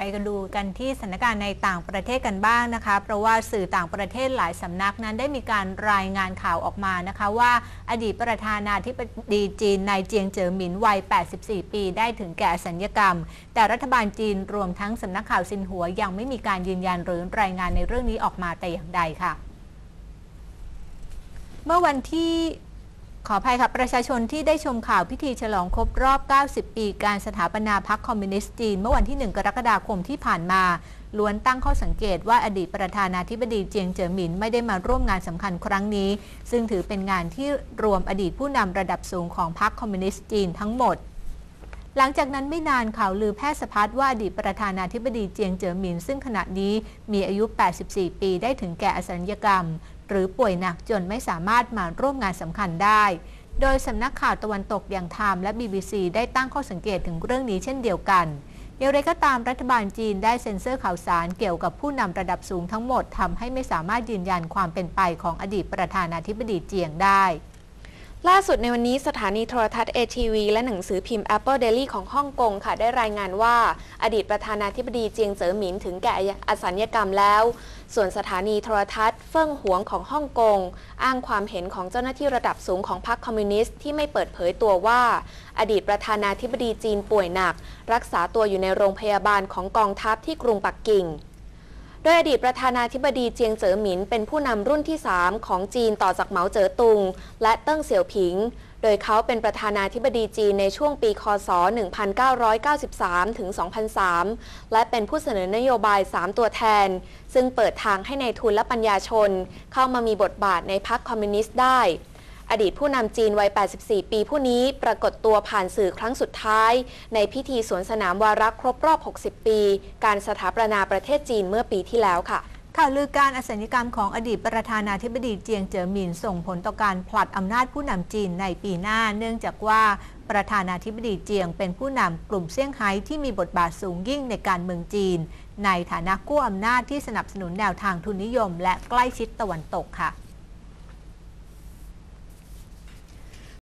ไปกันดูกันที่สถานการณ์ในต่างประเทศกันบ้างนะคะ เพราะว่าสื่อต่างประเทศหลายสำนักนั้นได้มีการรายงานข่าวออกมานะคะ ว่าอดีตประธานาธิบดีจีนนายเจียงเจ๋อหมินวัย 84 ปีได้ถึงแก่สัญญกรรม แต่รัฐบาลจีนรวมทั้งสำนักข่าวซินหัวยังไม่มีการยืนยันหรือรายงานในเรื่องนี้ออกมาแต่อย่างใดค่ะ เมื่อวันที่ ขออภัยค่ะประชาชนที่ได้ชมข่าวพิธีฉลองครบรอบ 90 ปี การสถาปนาพรรคคอมมิวนิสต์จีน เมื่อวันที่ 1 กรกฎาคมที่ผ่านมา ล้วนตั้งข้อสังเกตว่าอดีตประธานาธิบดีเจียงเจ๋อหมินไม่ได้มาร่วมงานสำคัญครั้งนี้ ซึ่งถือเป็นงานที่รวมอดีตผู้นำระดับสูงของพรรคคอมมิวนิสต์จีนทั้งหมดหลังจากนั้นไม่นานข่าวลือแพร่สะพัดว่าอดีตประธานาธิบดีเจียงเจ๋อหมินซึ่งขณะนี้มีอายุ 84 ปีได้ถึงแก่อสัญญกรรม หรือป่วยหนักจนไม่สามารถมาร่วมงานสำคัญได้ โดยสำนักข่าวตะวันตกอย่างไทม์และ BBC ได้ตั้งข้อสังเกตถึงเรื่องนี้เช่นเดียวกันอย่างไรก็ตามรัฐบาลจีนได้เซ็นเซอร์ข่าวสารเกี่ยวกับผู้นำระดับสูงทั้งหมดทำให้ไม่สามารถยืนยันความเป็นไปของอดีตประธานาธิบดีเจียงได้ ล่าสุดในวันนี้สถานีโทรทัศน์ ATV และหนังสือพิมพ์ Apple Daily ของฮ่องกงค่ะ ได้รายงานว่า อดีตประธานาธิบดีเจียงเจ๋อหมินถึงแก่อสัญญกรรมแล้ว ส่วนสถานีโทรทัศน์เฟิ่งหวงของฮ่องกง อ้างความเห็นของเจ้าหน้าที่ระดับสูงของพรรคคอมมิวนิสต์ที่ไม่เปิดเผยตัวว่า อดีตประธานาธิบดีจีนป่วยหนัก รักษาตัวอยู่ในโรงพยาบาลของกองทัพที่กรุงปักกิ่ง ดยอดีตประธานาธิบดีเจียงเจ๋อหมินเป็นผู้นำรุ่นที่ 3 ของจีนต่อจากเหมาเจ๋อตุง และเติ้งเสี่ยวผิง โดยเขาเป็นประธานาธิบดีจีนในช่วงปีคศ 1993 ถึง 2003 และเป็นผู้เสนอนโยบาย 3 ตัวแทน ซึ่งเปิดทางให้ในายทุนและปัญญาชน เข้ามามีบทบาทในพรรคคอมมิวนิสต์ได้ อดีตผู้นำจีนวัย 84 ปีผู้นี้ปรากฏตัวผ่านสื่อครั้งสุดท้าย ในพิธีสวนสนามวาระครบรอบ 60 ปี การสถาปนาประเทศจีนเมื่อปีที่แล้วค่ะข่าวลือการอสัญกรรมของอดีตประธานาธิบดีเจียงเจ๋อหมินส่งผลต่อการผลัดอำนาจผู้นำจีนในปีหน้า เนื่องจากว่าประธานาธิบดีเจียงเป็นผู้นำกลุ่มเซี่ยงไฮ้ที่มีบทบาทสูงยิ่งในการเมืองจีน ในฐานะกู้อำนาจที่สนับสนุนแนวทางทุนนิยม และใกล้ชิดตะวันตกค่ะ